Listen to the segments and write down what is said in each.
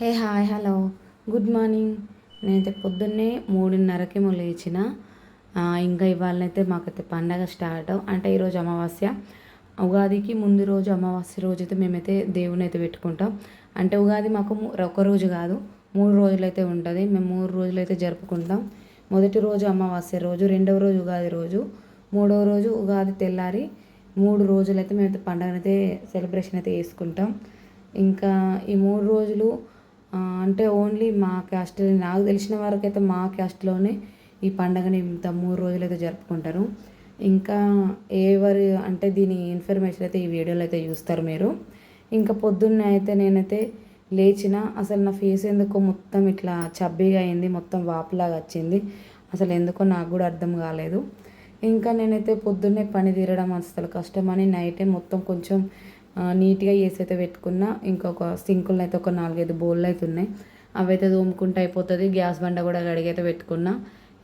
Hey hi hello good morning నేనైతే పొద్దున్నే మూడున్నరకేమో లేచిన. ఇంకా ఇవాళనైతే మాకైతే పండగ స్టార్ట్ అంటే ఈరోజు అమావాస్య. ఉగాదికి ముందు రోజు అమావాస్య రోజు అయితే మేమైతే దేవుని అయితే పెట్టుకుంటాం. అంటే ఉగాది మాకు ఒక రోజు కాదు మూడు రోజులైతే ఉంటుంది. మేము మూడు రోజులు అయితే జరుపుకుంటాం. మొదటి రోజు అమావాస్య రోజు రెండవ రోజు ఉగాది రోజు మూడవ రోజు ఉగాది తెల్లారి మూడు రోజులు అయితే మేమైతే పండగనైతే సెలబ్రేషన్ అయితే చేసుకుంటాం. ఇంకా ఈ మూడు రోజులు అంటే ఓన్లీ మా క్యాస్ట్ నాకు తెలిసిన వరకు అయితే మా క్యాస్ట్లోనే ఈ పండగని ఇంత మూడు రోజులు అయితే జరుపుకుంటారు. ఇంకా ఎవరి అంటే దీని ఇన్ఫర్మేషన్ అయితే ఈ వీడియోలో అయితే చూస్తారు మీరు. ఇంకా పొద్దున్నే అయితే నేనైతే లేచిన అసలు నా ఫేస్ ఎందుకో మొత్తం ఇట్లా చబ్బీగా అయింది మొత్తం వాపులాగా వచ్చింది. అసలు ఎందుకో నాకు కూడా అర్థం కాలేదు. ఇంకా నేనైతే పొద్దున్నే పని తీరడం అసలు కష్టమని నైటే మొత్తం కొంచెం నీట్గా వేసి అయితే పెట్టుకున్నా ఇంకొక సింకులు అయితే ఒక నాలుగైదు బౌళ్ళు అయితే ఉన్నాయి. అవైతే తోముకుంటే అయిపోతుంది. గ్యాస్ బండ కూడా కడిగి అయితే పెట్టుకున్నా.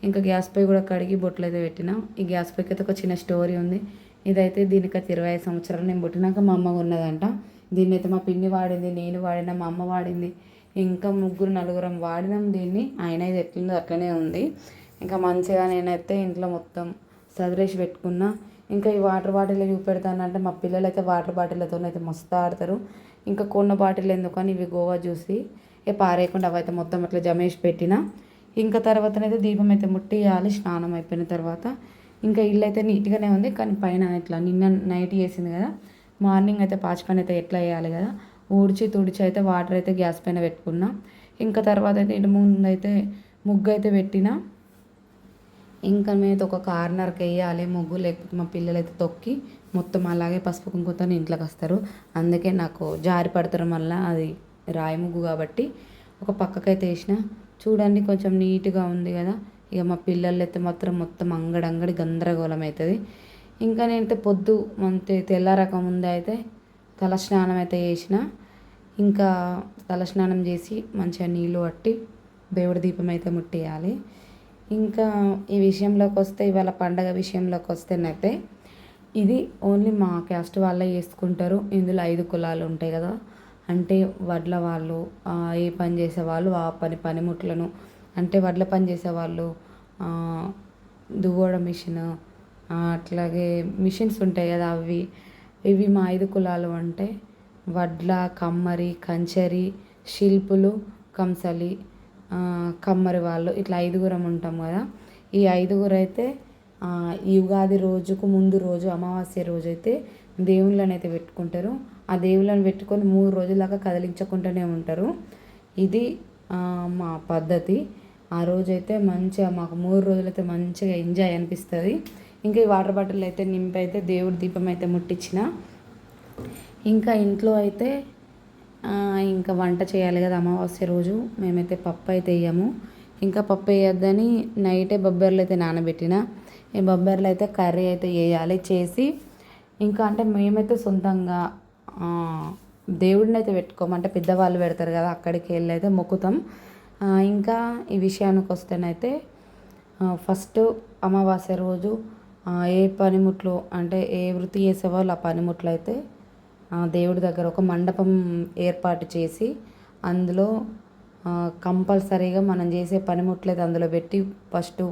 ఇంకా గ్యాస్ పై కూడా కడిగి బొట్లు అయితే పెట్టిన. ఈ గ్యాస్ పైకి అయితే ఒక చిన్న స్టోరీ ఉంది. ఇదైతే దీనికి ఇరవై ఐదు సంవత్సరాలు నేను పుట్టినాక మా అమ్మ ఉన్నదంట దీన్ని అయితే మా పిన్ని వాడింది నేను వాడిన మా అమ్మ వాడింది. ఇంకా ముగ్గురు నలుగురం వాడినాం దీన్ని. ఆయన ఇది ఎట్లుందో అట్లనే ఉంది. ఇంకా మంచిగా నేనైతే ఇంట్లో మొత్తం సదిరేసి పెట్టుకున్నా. ఇంకా ఈ వాటర్ బాటిల్ చూపెడతానంటే మా పిల్లలు అయితే వాటర్ బాటిల్తో అయితే మస్తు ఆడతారు. ఇంకా కొన్న బాటిల్ ఎందుకని ఇవి గోవా చూసి ఇక పారేయకుండా అవైతే మొత్తం ఇట్లా జమేసి పెట్టిన. ఇంకా తర్వాతనైతే దీపం అయితే ముట్టియాలి స్నానం అయిపోయిన తర్వాత. ఇంకా ఇల్లు అయితే నీట్గానే ఉంది కానీ పైన ఇట్లా నిన్న నైట్ చేసింది కదా మార్నింగ్ అయితే పాచి పని అయితే ఎట్లా వేయాలి కదా ఊడ్చి తుడిచి అయితే వాటర్ అయితే గ్యాస్ పైన పెట్టుకున్నా. ఇంకా తర్వాత అయితే ఇంటి ముందు అయితే ముగ్గు అయితే పెట్టిన. ఇంకా నేనైతే ఒక కార్నర్కి వేయాలి ముగ్గు లేకపోతే మా పిల్లలు అయితే తొక్కి మొత్తం అలాగే పసుపు కుంకుమతో ఇంట్లోకి వస్తారు. అందుకే నాకు జారి పడతారు మళ్ళీ అది రాయి ముగ్గు కాబట్టి ఒక పక్కకైతే వేసిన. చూడండి కొంచెం నీట్గా ఉంది కదా. ఇక మా పిల్లలు అయితే మాత్రం మొత్తం అంగడంగడి అంగడి గందరగోళం అవుతుంది. ఇంకా నేనైతే పొద్దు అంతే తెల్లారక ముందే అయితే తల స్నానం అయితే చేసిన. ఇంకా తల స్నానం చేసి మంచిగా నీళ్ళు పట్టి దేవుడి దీపం అయితే ముట్టేయాలి. ఇంకా ఈ విషయంలోకి వస్తే ఇవాళ పండగ విషయంలోకి వస్తేనైతే ఇది ఓన్లీ మా క్యాస్ట్ వాళ్ళే చేసుకుంటారు. ఇందులో ఐదు కులాలు ఉంటాయి కదా. అంటే వడ్ల వాళ్ళు ఏ పని చేసేవాళ్ళు ఆ పని పనిముట్లను. అంటే వడ్ల పని చేసేవాళ్ళు ఆ, దువ్వడం మిషన్ అట్లాగే మిషన్స్ ఉంటాయి కదా అవి. ఇవి మా ఐదు కులాలు అంటే వడ్ల కమ్మరి కంచరి శిల్పులు కంసలి కమ్మరి వాళ్ళు ఇట్లా ఐదుగురం ఉంటాం కదా. ఈ ఐదుగురు అయితే ఈ ఉగాది రోజుకు ముందు రోజు అమావాస్య రోజు అయితే దేవుళ్ళని అయితే పెట్టుకుంటారు. ఆ దేవుళ్ళని పెట్టుకొని మూడు రోజులాగా కదిలించకుండానే ఉంటారు. ఇది మా పద్ధతి. ఆ రోజైతే మంచిగా మాకు మూడు రోజులైతే మంచిగా ఎంజాయ్ అనిపిస్తుంది. ఇంకా ఈ వాటర్ బాటిల్ అయితే నింపి అయితే దేవుడి దీపం అయితే ముట్టించిన ఇంకా ఇంట్లో అయితే ఇంకా వంట చేయాలి కదా అమావాస్య రోజు. మేమైతే పప్పు అయితే వేయము. ఇంకా పప్పు వేయొద్దని నైటే బొబ్బర్లు అయితే నానబెట్టిన. ఈ బొబ్బర్లు అయితే కర్రీ అయితే వేయాలి చేసి. ఇంకా అంటే మేమైతే సొంతంగా దేవుడిని అయితే పెట్టుకోము. అంటే పెద్దవాళ్ళు పెడతారు కదా అక్కడికి వెళ్ళి అయితే మొక్కుతాం. ఇంకా ఈ విషయానికి వస్తేనైతే ఫస్ట్ అమావాస్య రోజు ఏ పనిముట్లు అంటే ఏ వృత్తి చేసేవాళ్ళు ఆ పనిముట్లు అయితే దేవుడి దగ్గర ఒక మండపం ఏర్పాటు చేసి అందులో కంపల్సరీగా మనం చేసే పనిముట్లు అయితే అందులో పెట్టి ఫస్ట్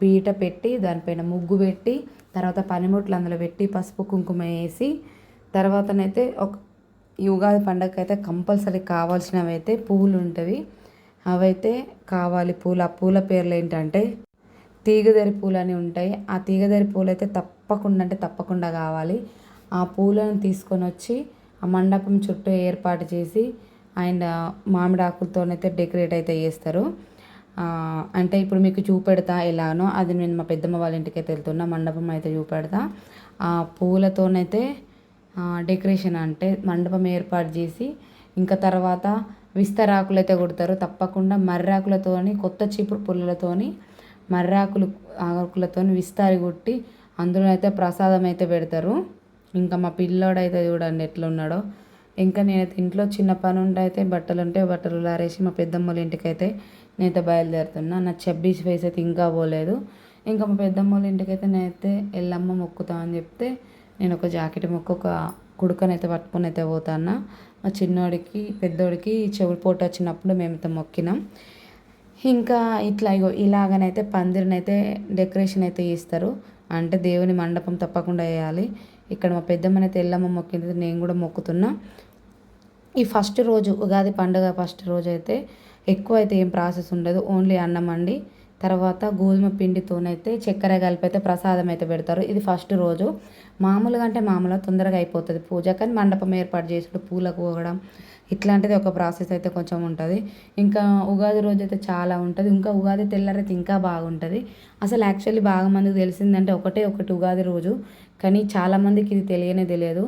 పీట పెట్టి దానిపైన ముగ్గు పెట్టి తర్వాత పనిముట్లు అందులో పెట్టి పసుపు కుంకుమ వేసి తర్వాతనైతే ఒక యుగాది ఉగాది పండగకి అయితే కంపల్సరీ కావాల్సినవి అయితే పువ్వులు ఉంటవి. అవైతే కావాలి పూలు. ఆ పూల పేర్లు ఏంటంటే తీగదరి పూలు అని ఉంటాయి. ఆ తీగదరి పూలు అయితే తప్పకుండా అంటే తప్పకుండా కావాలి. ఆ పూలను తీసుకొని వచ్చి ఆ మండపం చుట్టూ ఏర్పాటు చేసి అండ్ మామిడి ఆకులతోనైతే డెకరేట్ అయితే చేస్తారు. అంటే ఇప్పుడు మీకు చూపెడతా ఎలానో అది నేను మా పెద్దమ్మ వాళ్ళ ఇంటికి అయితే వెళ్తున్నా మండపం అయితే చూపెడతా. ఆ పూలతోనైతే డెకరేషన్ అంటే మండపం ఏర్పాటు చేసి ఇంకా తర్వాత విస్తరాకులు అయితే కొడతారు. తప్పకుండా మర్రాకులతోని కొత్త చీపురు పుల్లలతోని మర్రాకులు ఆకులతోని విస్తారి కొట్టి అందులో అయితే ప్రసాదం అయితే పెడతారు. ఇంకా మా పిల్లోడైతే చూడండి ఎట్లున్నాడో. ఇంకా నేనైతే ఇంట్లో చిన్న పని ఉంటే అయితే బట్టలు ఉంటే బట్టలు లారేసి మా పెద్దమ్మల ఇంటికైతే నేనైతే బయలుదేరుతున్నా. నా చెబ్బీస్ ఫేస్ అయితే ఇంకా పోలేదు. ఇంకా మా పెద్దమ్మల ఇంటికైతే నేనైతే ఎల్లమ్మ మొక్కుతా అని చెప్తే నేను ఒక జాకెట్ మొక్క ఒక కుడుకనైతే పట్టుకొని అయితే పోతాను మా చిన్నోడికి పెద్దోడికి చెవులు పోటు వచ్చినప్పుడు మేమైతే మొక్కినాం. ఇంకా ఇట్లా ఇగో ఇలాగనైతే పందిరినైతే డెకరేషన్ అయితే చేస్తారు. అంటే దేవుని మండపం తప్పకుండా వేయాలి ఇక్కడ మా పెద్దమ్మనైతే ఎల్లమ్మ మొక్కింది నేను కూడా మొక్కుతున్నా. ఈ ఫస్ట్ రోజు ఉగాది పండుగ ఫస్ట్ రోజు అయితే ఎక్కువ అయితే ఏం ప్రాసెస్ ఉండదు ఓన్లీ అన్నం అండి. తర్వాత గోధుమ పిండితోనైతే చక్కెర కలిపి అయితే ప్రసాదం అయితే పెడతారు. ఇది ఫస్ట్ రోజు. మామూలుగా అంటే మామూలుగా తొందరగా అయిపోతుంది పూజ కానీ మండపం ఏర్పాటు చేసుడు పూలకు పోగడం ఇట్లాంటిది ఒక ప్రాసెస్ అయితే కొంచెం ఉంటుంది. ఇంకా ఉగాది రోజు అయితే చాలా ఉంటుంది. ఇంకా ఉగాది తెల్లారైతే ఇంకా బాగుంటుంది. అసలు యాక్చువల్లీ బాగా మందికి తెలిసిందంటే ఒకటే ఒకటి ఉగాది రోజు. కానీ చాలామందికి ఇది తెలియనే తెలియదు.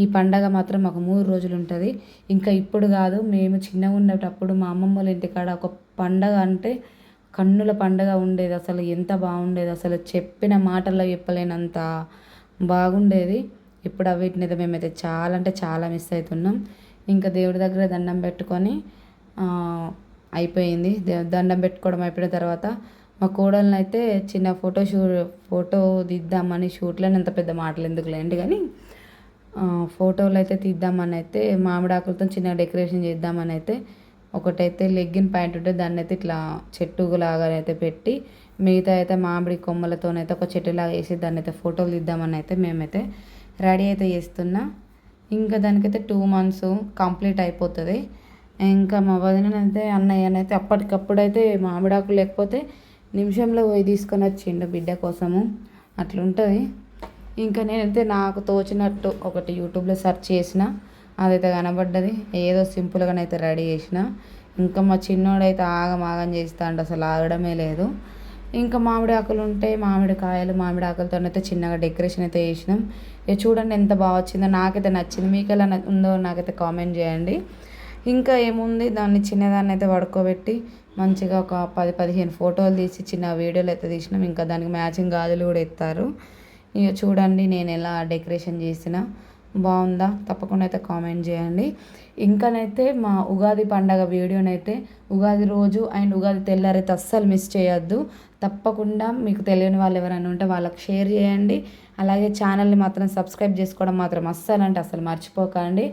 ఈ పండగ మాత్రం మాకు మూడు రోజులు ఉంటుంది. ఇంకా ఇప్పుడు కాదు మేము చిన్నగా ఉండేటప్పుడు మా అమ్మమ్మ వాళ్ళ ఇంటికాడ ఒక పండగ అంటే కన్నుల పండగ ఉండేది. అసలు ఎంత బాగుండేది. అసలు చెప్పిన మాటల్లో చెప్పలేనంత బాగుండేది. ఇప్పుడు వీటిని అయితే మేమైతే చాలా అంటే చాలా మిస్ అవుతున్నాం. ఇంకా దేవుడి దగ్గర దండం పెట్టుకొని అయిపోయింది. దండం పెట్టుకోవడం అయిపోయిన తర్వాత మా కోడల్ని అయితే చిన్న ఫోటో షూ ఫోటో దిద్దామని షూట్లో అంత పెద్ద మాటలు ఎందుకు లేండి కానీ ఫోటోలు అయితే తీద్దామని అయితే మామిడాకులతో చిన్న డెకరేషన్ చేద్దామని అయితే ఒకటైతే లెగ్గిన్ ప్యాంట్ ఉంటే దాన్ని అయితే ఇట్లా చెట్టులాగా అయితే పెట్టి మిగతా అయితే మామిడి కొమ్మలతోనైతే ఒక చెట్టులాగా వేసి దాన్ని అయితే ఫోటోలు తీద్దామని అయితే మేమైతే రెడీ అయితే చేస్తున్నా. ఇంకా దానికైతే టూ మంత్స్ కంప్లీట్ అయిపోతుంది. ఇంకా మా వదినైతే అన్నయ్యనైతే అప్పటికప్పుడు అయితే మామిడాకు లేకపోతే నిమిషంలో పోయి తీసుకొని వచ్చిండు బిడ్డ కోసము. అట్లుంటుంది. ఇంకా నేనైతే నాకు తోచినట్టు ఒకటి యూట్యూబ్లో సెర్చ్ చేసిన అదైతే కనబడ్డది. ఏదో సింపుల్గానైతే రెడీ చేసిన. ఇంకా మా చిన్నోడైతే ఆగం ఆగం చేస్తాడు అసలు ఆగడమే లేదు. ఇంకా మామిడి ఆకులు ఉంటే మామిడి కాయలు మామిడి ఆకులతో అయితే చిన్నగా డెకరేషన్ అయితే చేసినాం. ఇక చూడండి ఎంత బాగా వచ్చిందో. నాకైతే నచ్చింది. మీకు ఎలా ఉందో నాకైతే కామెంట్ చేయండి. ఇంకా ఏముంది? దాన్ని చిన్నదాన్ని అయితే పడుకోబెట్టి మంచిగా ఒక పది పదిహేను ఫోటోలు తీసి చిన్న వీడియోలు అయితే తీసినాం. ఇంకా దానికి మ్యాచింగ్ గాజులు కూడా ఎత్తారు. ఇక చూడండి నేను ఎలా డెకరేషన్ చేసిన. బాగుందా? తప్పకుండా అయితే కామెంట్ చేయండి. ఇంకానైతే మా ఉగాది పండగ వీడియోనైతే ఉగాది రోజు అండ్ ఉగాది తెల్లారైతే అస్సలు మిస్ చేయొద్దు. తప్పకుండా మీకు తెలియని వాళ్ళు ఎవరైనా ఉంటే వాళ్ళకి షేర్ చేయండి. అలాగే ఛానల్ని మాత్రం సబ్స్క్రైబ్ చేసుకోవడం మాత్రం అస్సలు అంటే అసలు మర్చిపోకండి.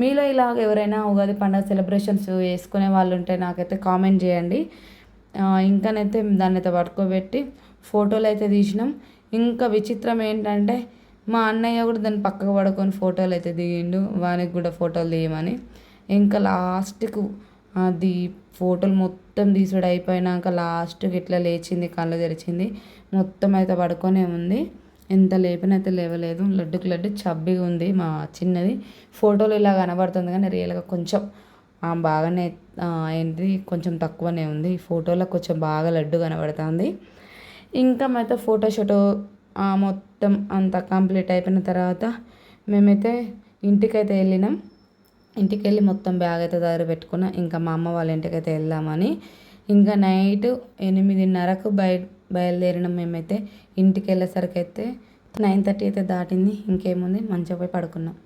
మీలో ఇలాగ ఎవరైనా ఉగాది పండుగ సెలబ్రేషన్స్ వేసుకునే వాళ్ళు ఉంటే నాకైతే కామెంట్ చేయండి. ఇంకానైతే దాన్ని అయితే పడుకోబెట్టి ఫోటోలు అయితే తీసినాం. ఇంకా విచిత్రం ఏంటంటే మా అన్నయ్య కూడా దాన్ని పక్కకు పడుకొని ఫోటోలు అయితే దిగిండు. వానికి కూడా ఫోటోలు తీయమని. ఇంకా లాస్ట్కు అది ఫోటోలు మొత్తం తీసుడు అయిపోయినాక లాస్ట్కి ఇట్లా లేచింది కళ్ళు తెరిచింది. మొత్తం అయితే పడుకొనే ఉంది. ఎంత లేపనైతే లేవలేదు. లడ్డుకు లడ్డు చబ్బిగా ఉంది మా చిన్నది. ఫోటోలు ఇలా కనబడుతుంది కానీ రియల్గా కొంచెం బాగానే ఏంటి కొంచెం తక్కువనే ఉంది. ఫోటోలో కొంచెం బాగా లడ్డు కనబడుతుంది. ఇంకా అయితే ఫోటోషూట్ మొత్తం అంతా కంప్లీట్ అయిపోయిన తర్వాత మేమైతే ఇంటికైతే వెళ్ళినాం. ఇంటికి వెళ్ళి మొత్తం బ్యాగ్ అయితే దగ్గర పెట్టుకున్నాం. ఇంకా మా అమ్మ వాళ్ళ ఇంటికి అయితే వెళ్దామని. ఇంకా నైట్ ఎనిమిదిన్నరకు బయట బయలుదేరినాం మేమైతే. ఇంటికి వెళ్ళేసరికి అయితే నైన్ థర్టీ అయితే దాటింది. ఇంకేముంది? మంచిగా పోయి పడుకున్నాం.